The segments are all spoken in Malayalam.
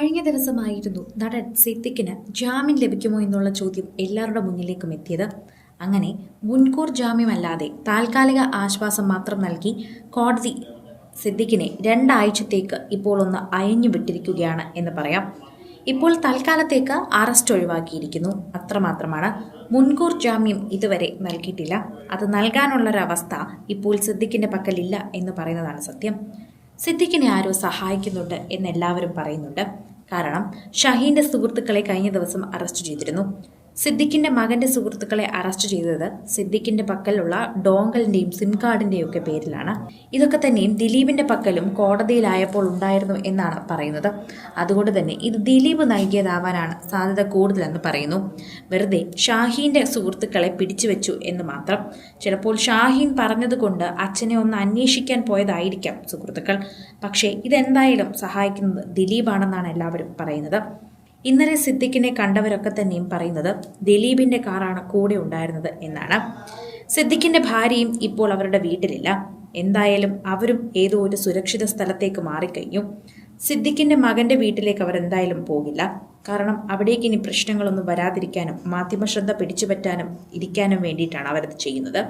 കഴിഞ്ഞ ദിവസമായിരുന്നു നടൻ സിദ്ദിഖിന് ജാമ്യം ലഭിക്കുമോ എന്നുള്ള ചോദ്യം എല്ലാവരുടെ മുന്നിലേക്കും എത്തിയത്. അങ്ങനെ മുൻകൂർ ജാമ്യമല്ലാതെ താൽക്കാലിക ആശ്വാസം മാത്രം നൽകി കോടതി സിദ്ദിഖിനെ രണ്ടാഴ്ചത്തേക്ക് ഇപ്പോൾ ഒന്ന് അയഞ്ഞു വിട്ടിരിക്കുകയാണ് എന്ന് പറയാം. ഇപ്പോൾ തൽക്കാലത്തേക്ക് അറസ്റ്റ് ഒഴിവാക്കിയിരിക്കുന്നു. അത്രമാത്രമാണ്. മുൻകൂർ ജാമ്യം ഇതുവരെ നൽകിയിട്ടില്ല. അത് നൽകാനുള്ളൊരവസ്ഥ ഇപ്പോൾ സിദ്ദിഖിന്റെ പക്കലില്ല എന്ന് പറയുന്നതാണ് സത്യം. സിദ്ദിഖിനെ ആരോ സഹായിക്കുന്നുണ്ട് എന്ന് എല്ലാവരും പറയുന്നുണ്ട്. കാരണം ഷഹീന്റെ സുഹൃത്തുക്കളെ കഴിഞ്ഞ ദിവസം അറസ്റ്റ് ചെയ്തിരുന്നു. സിദ്ദിഖിന്റെ മകന്റെ സുഹൃത്തുക്കളെ അറസ്റ്റ് ചെയ്തത് സിദ്ദിഖിന്റെ പക്കലുള്ള ഡോങ്കലിന്റെയും സിം കാർഡിന്റെയും ഒക്കെ പേരിലാണ്. ഇതൊക്കെ തന്നെയും ദിലീപിന്റെ പക്കലും കോടതിയിലായപ്പോൾ ഉണ്ടായിരുന്നു എന്നാണ് പറയുന്നത്. അതുകൊണ്ട് തന്നെ ഇത് ദിലീപ് നൽകിയതാവാനാണ് സാധ്യത കൂടുതലെന്ന് പറയുന്നു. വെറുതെ ഷാഹീന്റെ സുഹൃത്തുക്കളെ പിടിച്ചുവെച്ചു എന്ന് മാത്രം. ചിലപ്പോൾ ഷാഹീൻ പറഞ്ഞതുകൊണ്ട് അച്ഛനെ ഒന്ന് അന്വേഷിക്കാൻ പോയതായിരിക്കാം സുഹൃത്തുക്കൾ. പക്ഷേ ഇതെന്തായാലും സഹായിക്കുന്നത് ദിലീപാണെന്നാണ് എല്ലാവരും പറയുന്നത്. ഇന്നലെ സിദ്ദിഖിനെ കണ്ടവരൊക്കെ തന്നെയും പറയുന്നത് ദിലീപിന്റെ കാറാണ് കൂടെ ഉണ്ടായിരുന്നത് എന്നാണ്. സിദ്ദിഖിന്റെ ഭാര്യയും ഇപ്പോൾ അവരുടെ വീട്ടിലില്ല. എന്തായാലും അവരും ഏതോ ഒരു സുരക്ഷിത സ്ഥലത്തേക്ക് മാറിക്കഴിഞ്ഞു. സിദ്ദിഖിന്റെ മകന്റെ വീട്ടിലേക്ക് അവർ എന്തായാലും പോകില്ല. കാരണം അവിടേക്ക് ഇനി പ്രശ്നങ്ങളൊന്നും വരാതിരിക്കാനും മാധ്യമ ശ്രദ്ധ പിടിച്ചുപറ്റാനും ഇരിക്കാനും വേണ്ടിയിട്ടാണ് അവരത് ചെയ്യുന്നത്.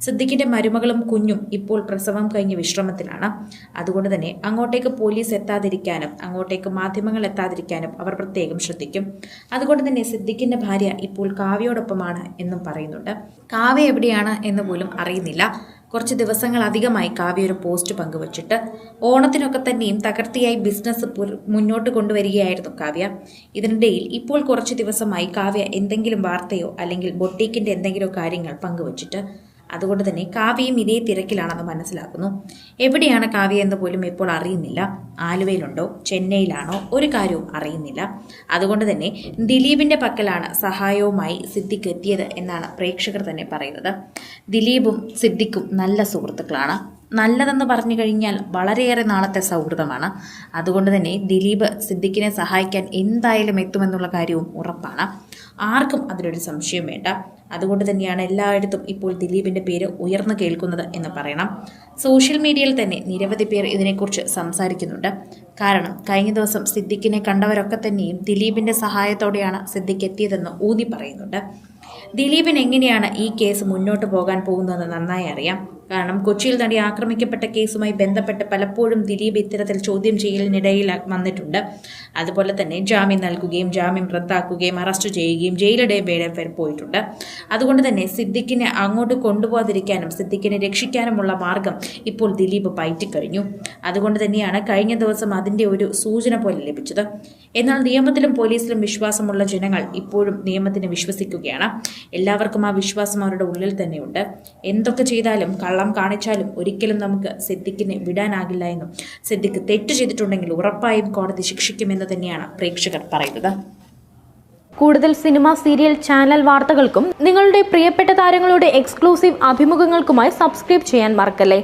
സിദ്ദിഖിന്റെ മരുമകളും കുഞ്ഞും ഇപ്പോൾ പ്രസവം കഴിഞ്ഞ് വിശ്രമത്തിലാണ്. അതുകൊണ്ട് തന്നെ അങ്ങോട്ടേക്ക് പോലീസ് എത്താതിരിക്കാനും അങ്ങോട്ടേക്ക് മാധ്യമങ്ങൾ എത്താതിരിക്കാനും അവർ പ്രത്യേകം ശ്രദ്ധിക്കും. അതുകൊണ്ട് തന്നെ സിദ്ദിഖിന്റെ ഭാര്യ ഇപ്പോൾ കാവ്യയോടൊപ്പമാണ് എന്നും പറയുന്നുണ്ട്. കാവ്യ എവിടെയാണ് എന്ന് പോലും അറിയുന്നില്ല. കുറച്ച് ദിവസങ്ങൾ അധികമായി കാവ്യ ഒരു പോസ്റ്റ് പങ്കുവച്ചിട്ട് ഓണത്തിനൊക്കെ തന്നെയും തകർത്തിയായി ബിസിനസ് മുന്നോട്ട് കൊണ്ടുവരികയായിരുന്നു കാവ്യ. ഇതിനിടയിൽ ഇപ്പോൾ കുറച്ച് ദിവസമായി കാവ്യ എന്തെങ്കിലും വാർത്തയോ അല്ലെങ്കിൽ ബൊട്ടീക്കിന്റെ എന്തെങ്കിലും കാര്യങ്ങൾ പങ്കുവച്ചിട്ട് അതുകൊണ്ട് തന്നെ കാവ്യയും ഇതേ തിരക്കിലാണെന്ന് മനസ്സിലാക്കുന്നു. എവിടെയാണ് കാവ്യ എന്ന് പോലും ഇപ്പോൾ അറിയുന്നില്ല. ആലുവയിലുണ്ടോ? ചെന്നൈയിലാണോ? ഒരു കാര്യവും അറിയുന്നില്ല. അതുകൊണ്ട് തന്നെ ദിലീപിന്റെ പക്കലാണ് സഹായവുമായി സിദ്ദിഖ് എത്തിയത് എന്നാണ് പ്രേക്ഷകർ തന്നെ പറയുന്നത്. ദിലീപും സിദ്ദിഖും നല്ല സുഹൃത്തുക്കളാണ്. നല്ലതെന്ന് പറഞ്ഞു കഴിഞ്ഞാൽ വളരെയേറെ നാളത്തെ സൗഹൃദമാണ്. അതുകൊണ്ട് തന്നെ ദിലീപ് സിദ്ദിഖിനെ സഹായിക്കാൻ എന്തായാലും എത്തുമെന്നുള്ള കാര്യവും ഉറപ്പാണ്. ആർക്കും അതിലൊരു സംശയം വേണ്ട. അതുകൊണ്ട് തന്നെയാണ് എല്ലായിടത്തും ഇപ്പോൾ ദിലീപിന്റെ പേര് ഉയർന്നു കേൾക്കുന്നത് എന്ന് പറയണം. സോഷ്യൽ മീഡിയയിൽ തന്നെ നിരവധി പേർ ഇതിനെക്കുറിച്ച് സംസാരിക്കുന്നുണ്ട്. കാരണം കഴിഞ്ഞ ദിവസം സിദ്ദിഖിനെ കണ്ടവരൊക്കെ തന്നെയും ദിലീപിന്റെ സഹായത്തോടെയാണ് സിദ്ദിഖ് എത്തിയതെന്ന് ഊന്നി പറയുന്നുണ്ട്. ദിലീപിന് എങ്ങനെയാണ് ഈ കേസ് മുന്നോട്ട് പോകാൻ പോകുന്നതെന്ന് നന്നായി അറിയാം. കാരണം കൊച്ചിയിൽ നടി ആക്രമിക്കപ്പെട്ട കേസുമായി ബന്ധപ്പെട്ട് പലപ്പോഴും ദിലീപ് ഇത്തരത്തിൽ ചോദ്യം ചെയ്യലിനിടയിൽ വന്നിട്ടുണ്ട്. അതുപോലെ തന്നെ ജാമ്യം നൽകുകയും ജാമ്യം റദ്ദാക്കുകയും അറസ്റ്റ് ചെയ്യുകയും ജയിലിടെ വരെ പോയിട്ടുണ്ട്. അതുകൊണ്ട് തന്നെ സിദ്ദിഖിനെ അങ്ങോട്ട് കൊണ്ടുപോകാതിരിക്കാനും സിദ്ദിഖിനെ രക്ഷിക്കാനുമുള്ള മാർഗം ഇപ്പോൾ ദിലീപ് പയറ്റിക്കഴിഞ്ഞു. അതുകൊണ്ട് തന്നെയാണ് കഴിഞ്ഞ ദിവസം അതിന്റെ ഒരു സൂചന പോലെ ലഭിച്ചത്. എന്നാൽ നിയമത്തിലും പോലീസിലും വിശ്വാസമുള്ള ജനങ്ങൾ ഇപ്പോഴും നിയമത്തിന് വിശ്വസിക്കുകയാണ്. എല്ലാവർക്കും ആ വിശ്വാസം അവരുടെ ഉള്ളിൽ തന്നെയുണ്ട്. എന്തൊക്കെ ചെയ്താലും കള്ളം കാണിച്ചാലും ഒരിക്കലും നമുക്ക് സിദ്ദിഖിനെ വിടാനാകില്ല എന്നും സിദ്ദിഖ് തെറ്റ് ചെയ്തിട്ടുണ്ടെങ്കിൽ ഉറപ്പായും കോടതി ശിക്ഷിക്കുമെന്ന് തന്നെയാണ് പ്രേക്ഷകർ പറയുന്നത്. കൂടുതൽ സിനിമ സീരിയൽ ചാനൽ വാർത്തകൾക്കും നിങ്ങളുടെ പ്രിയപ്പെട്ട താരങ്ങളുടെ എക്സ്ക്ലൂസീവ് അഭിമുഖങ്ങൾക്കുമായി സബ്സ്ക്രൈബ് ചെയ്യാൻ മറക്കല്ലേ?